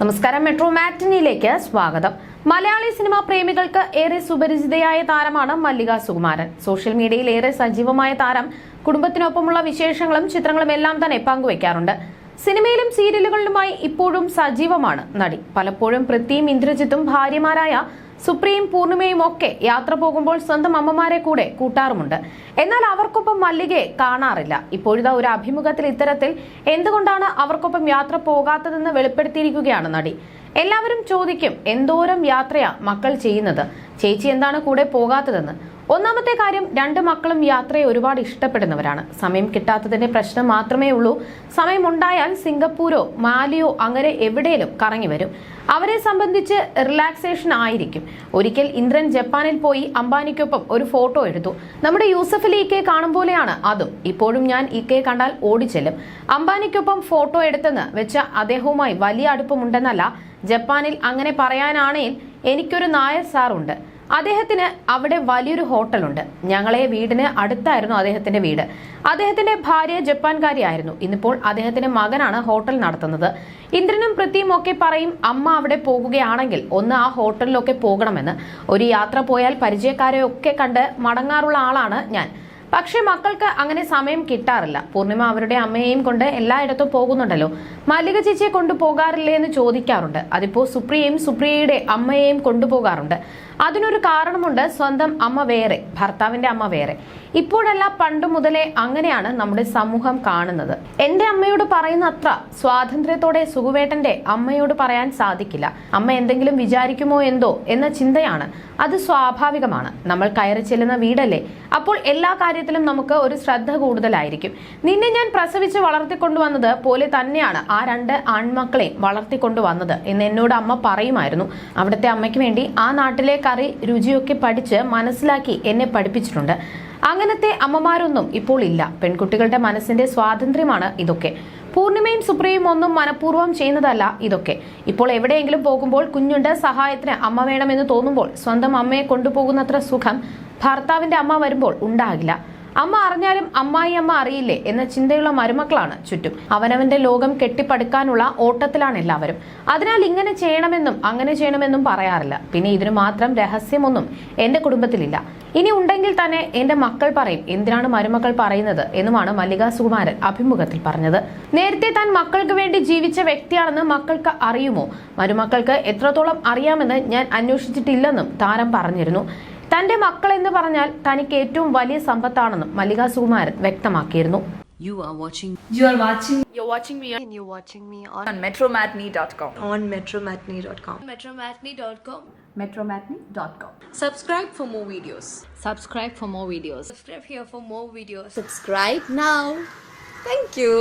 നമസ്കാരം. മെട്രോ മാറ്റിനിയിലേക്ക് സ്വാഗതം. മലയാളി സിനിമാ പ്രേമികൾക്ക് ഏറെ സുപരിചിതയായ താരമാണ് മല്ലിക സുകുമാരൻ. സോഷ്യൽ മീഡിയയിൽ ഏറെ സജീവമായ താരം. കുടുംബത്തിനൊപ്പമുള്ള വിശേഷങ്ങളും ചിത്രങ്ങളും എല്ലാം തന്നെ പങ്കുവയ്ക്കാറുണ്ട് സിനിമയിലും സീരിയലുകളിലുമായി ഇപ്പോഴും സജീവമാണ് നടി. പലപ്പോഴും പൃഥ്വിയും ഇന്ദ്രജിത്തും ഭാര്യമാരായ സുപ്രിയും പൂർണിമയും ഒക്കെ യാത്ര പോകുമ്പോൾ സ്വന്തം അമ്മമാരെ കൂടെ കൂട്ടാറുമുണ്ട്. എന്നാൽ അവർക്കൊപ്പം മല്ലികയെ കാണാറില്ല. ഇപ്പോഴിതാ ഒരു അഭിമുഖത്തിൽ ഇത്തരത്തിൽ എന്തുകൊണ്ടാണ് അവർക്കൊപ്പം യാത്ര പോകാത്തതെന്ന് വെളിപ്പെടുത്തിയിരിക്കുകയാണ് നടി. എല്ലാവരും ചോദിക്കും എന്തോരം യാത്രയാ മക്കൾ ചെയ്യുന്നത്? ചേച്ചി എന്താണ് കൂടെ പോകാത്തതെന്ന്? ഒന്നാമത്തെ കാര്യം രണ്ട് മക്കളും യാത്രയെ ഒരുപാട് ഇഷ്ടപ്പെടുന്നവരാണ്. സമയം കിട്ടാത്തതിന്റെ പ്രശ്നം മാത്രമേ ഉള്ളൂ. സമയമുണ്ടായാൽ സിംഗപ്പൂരോ മാലിയോ അങ്ങനെ എവിടെയും കറങ്ങി വരും. അവരെ സംബന്ധിച്ച് റിലാക്സേഷൻ ആയിരിക്കും. ഒരിക്കൽ ഇന്ദ്രൻ ജപ്പാനിൽ പോയി അംബാനിക്കൊപ്പം ഒരു ഫോട്ടോ എടുത്തു. നമ്മുടെ യൂസഫ് അലി ഇക്കെ കാണും പോലെയാണ് അതും. ഇപ്പോഴും ഞാൻ ഇക്കെ കണ്ടാൽ ഓടിച്ചെല്ലും. അംബാനിക്കൊപ്പം ഫോട്ടോ എടുത്തെന്ന് വെച്ച അദ്ദേഹവുമായി വലിയ അടുപ്പമുണ്ടെന്നല്ല ജപ്പാനിൽ അങ്ങനെ പറയാനാണെങ്കിൽ എനിക്കൊരു നായർ സാറുണ്ട്. അദ്ദേഹത്തിന് അവിടെ വലിയൊരു ഹോട്ടലുണ്ട്. ഞങ്ങളെ വീടിന് അടുത്തായിരുന്നു അദ്ദേഹത്തിന്റെ വീട്. അദ്ദേഹത്തിന്റെ ഭാര്യ ജപ്പാൻകാരിയായിരുന്നു. ഇന്നിപ്പോൾ അദ്ദേഹത്തിന്റെ മകനാണ് ഹോട്ടൽ നടത്തുന്നത്. ഇന്ദ്രനും പൃഥ്വിയും ഒക്കെ പറയും അമ്മ അവിടെ പോകുകയാണെങ്കിൽ ഒന്ന് ആ ഹോട്ടലിലൊക്കെ പോകണമെന്ന്. ഒരു യാത്ര പോയാൽ പരിചയക്കാരെ ഒക്കെ കണ്ട് മടങ്ങാറുള്ള ആളാണ് ഞാൻ. പക്ഷേ മക്കൾക്ക് അങ്ങനെ സമയം കിട്ടാറില്ല. പൂർണിമ അവരുടെ അമ്മയെയും കൊണ്ട് എല്ലായിടത്തും പോകുന്നുണ്ടല്ലോ. മല്ലിക ചേച്ചിയെ കൊണ്ടുപോകാറില്ലേ എന്ന് ചോദിക്കാറുണ്ട്. അതിപ്പോ സുപ്രിയയും സുപ്രിയയുടെ അമ്മയെയും കൊണ്ടുപോകാറുണ്ട്. അതിനൊരു കാരണമുണ്ട് സ്വന്തം അമ്മ വേറെ ഭർത്താവിന്റെ അമ്മ വേറെ. ഇപ്പോഴല്ല പണ്ട് മുതലേ അങ്ങനെയാണ് നമ്മുടെ സമൂഹം കാണുന്നത്. എന്റെ അമ്മയോട് പറയുന്ന അത്ര സ്വാതന്ത്ര്യത്തോടെ സുഖുവേട്ടന്റെ അമ്മയോട് പറയാൻ സാധിക്കില്ല. അമ്മ എന്തെങ്കിലും വിചാരിക്കുമോ എന്തോ എന്ന ചിന്തയാണ്. അത് സ്വാഭാവികമാണ്. നമ്മൾ കയറി ചെല്ലുന്ന വീടല്ലേ? അപ്പോൾ എല്ലാ കാര്യത്തിലും നമുക്ക് ഒരു ശ്രദ്ധ കൂടുതലായിരിക്കും. നിന്നെ ഞാൻ പ്രസവിച്ച് വളർത്തിക്കൊണ്ടുവന്നത് പോലെ തന്നെയാണ് ആ രണ്ട് ആൺമക്കളെയും വളർത്തിക്കൊണ്ടുവന്നത് എന്ന് എന്നോട് അമ്മ പറയുമായിരുന്നു. അവിടുത്തെ അമ്മയ്ക്ക് വേണ്ടി ആ നാട്ടിലെ കറി രുചിയൊക്കെ പഠിച്ച് മനസ്സിലാക്കി എന്നെ പഠിപ്പിച്ചിട്ടുണ്ട്. അങ്ങനത്തെ അമ്മമാരൊന്നും ഇപ്പോൾ ഇല്ല. പെൺകുട്ടികളുടെ മനസ്സിന്റെ സ്വാതന്ത്ര്യമാണ് ഇതൊക്കെ. പൂർണിമയും സുപ്രിയും ഒന്നും മനഃപൂർവം ചെയ്യുന്നതല്ല ഇതൊക്കെ. ഇപ്പോൾ എവിടെയെങ്കിലും പോകുമ്പോൾ കുഞ്ഞുണ്ട് സഹായത്തിന് അമ്മ വേണമെന്ന് തോന്നുമ്പോൾ സ്വന്തം അമ്മയെ കൊണ്ടുപോകുന്നത്ര സുഖം ഭർത്താവിന്റെ അമ്മ വരുമ്പോൾ ഉണ്ടാകില്ല. അമ്മ അറിഞ്ഞാലും അമ്മായി അമ്മ അറിയില്ലേ എന്ന ചിന്തയുള്ള മരുമക്കളാണ് ചുറ്റും. അവനവന്റെ ലോകം കെട്ടിപ്പടുക്കാനുള്ള ഓട്ടത്തിലാണ് എല്ലാവരും. അതിനാൽ ഇങ്ങനെ ചെയ്യണമെന്നും അങ്ങനെ ചെയ്യണമെന്നും പറയാറില്ല. പിന്നെ ഇതിനു മാത്രം രഹസ്യമൊന്നും എന്റെ കുടുംബത്തിലില്ല. ഇനി ഉണ്ടെങ്കിൽ തന്നെ എന്റെ മക്കൾ പറയും എന്തിനാണ് മരുമക്കൾ പറയുന്നത്? എന്നുമാണ് മല്ലിക സുകുമാരൻ അഭിമുഖത്തിൽ പറഞ്ഞത്. നേരത്തെ താൻ മക്കൾക്ക് വേണ്ടി ജീവിച്ച വ്യക്തിയാണെന്ന് മക്കൾക്ക് അറിയുമോ? മരുമക്കൾക്ക് എത്രത്തോളം അറിയാമെന്ന് ഞാൻ അന്വേഷിച്ചിട്ടില്ലെന്നും താരം പറഞ്ഞിരുന്നു. തന്റെ മക്കൾ എന്ന് പറഞ്ഞാൽ തനിക്ക് ഏറ്റവും വലിയ സമ്പത്താണെന്നും മല്ലിക സുകുമാരൻ വ്യക്തമാക്കിയിരുന്നു You are watching You are watching You're watching me and you're watching me on, on metromatney.com. on metromatney.com. Metromatney.com. metromatney.com. Subscribe for more videos. subscribe for more videos. Subscribe here for more videos. Subscribe now. Thank you.